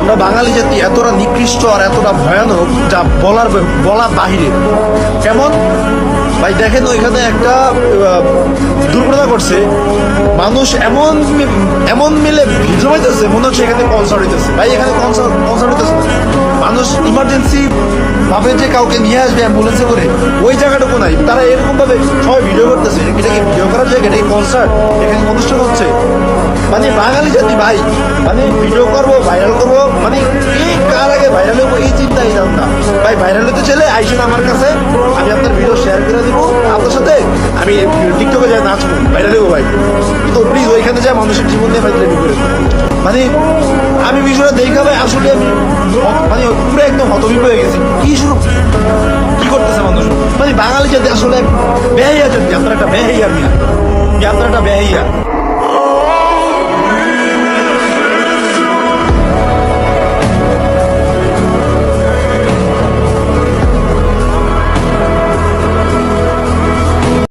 আমরা বাঙালি জাতি এতটা নিকৃষ্ট আর এতটা ভয়ানক যা বলার বলা বাহিরে। কেমন? ভাই, দেখেন ওইখানে একটা দুর্ঘটনা ঘটছে। মানুষ এমন এমন মিলে জমাইতেছে, মনে হচ্ছে এখানে কনসার্ট হইতেছে। ভাই, এখানে কনসার্ট কনসার্ট হইতেছে। মানুষ ইমার্জেন্সি ভাবে যে কাউকে নিয়ে আসবে অ্যাম্বুলেন্সে করে, ওই জায়গাটুকু নাই। তারা এরকমভাবে সবাই ভিডিও করতেছে। এটা কি ভিডিও করার জায়গা? এটা কনসার্ট এখানে অনুষ্ঠান হচ্ছে। মানে বাঙালি জাতি ভাই মানে ভিডিও করব ভাইরাল করব মানে এই কার আগে ভাইরাল হব এই চিন্তা এই জানতাম ভাই ভাইরাল হতে চলে আইসেন আমার কাছে, আমি আপনার ভিডিও শেয়ার করে দিব। আপনার সাথে আমি টিকটকে যাই নাচবো ভাইরাল হব ভাই। তো প্লিজ ওইখানে যায় মানুষের জীবন নিয়ে ভাই করে মানে আমি বিষয়টা দেখা ভাই আসলে আমি মানে পুরো একদম হতবিপ হয়ে গেছি। কি শুরু? কি করতেছে মানুষ? মানে বাঙালি জাতি আসলে বেহাইয়া জাতি আপনার একটা বেহাইয়া মিয়া আপনার একটা বেহাইয়া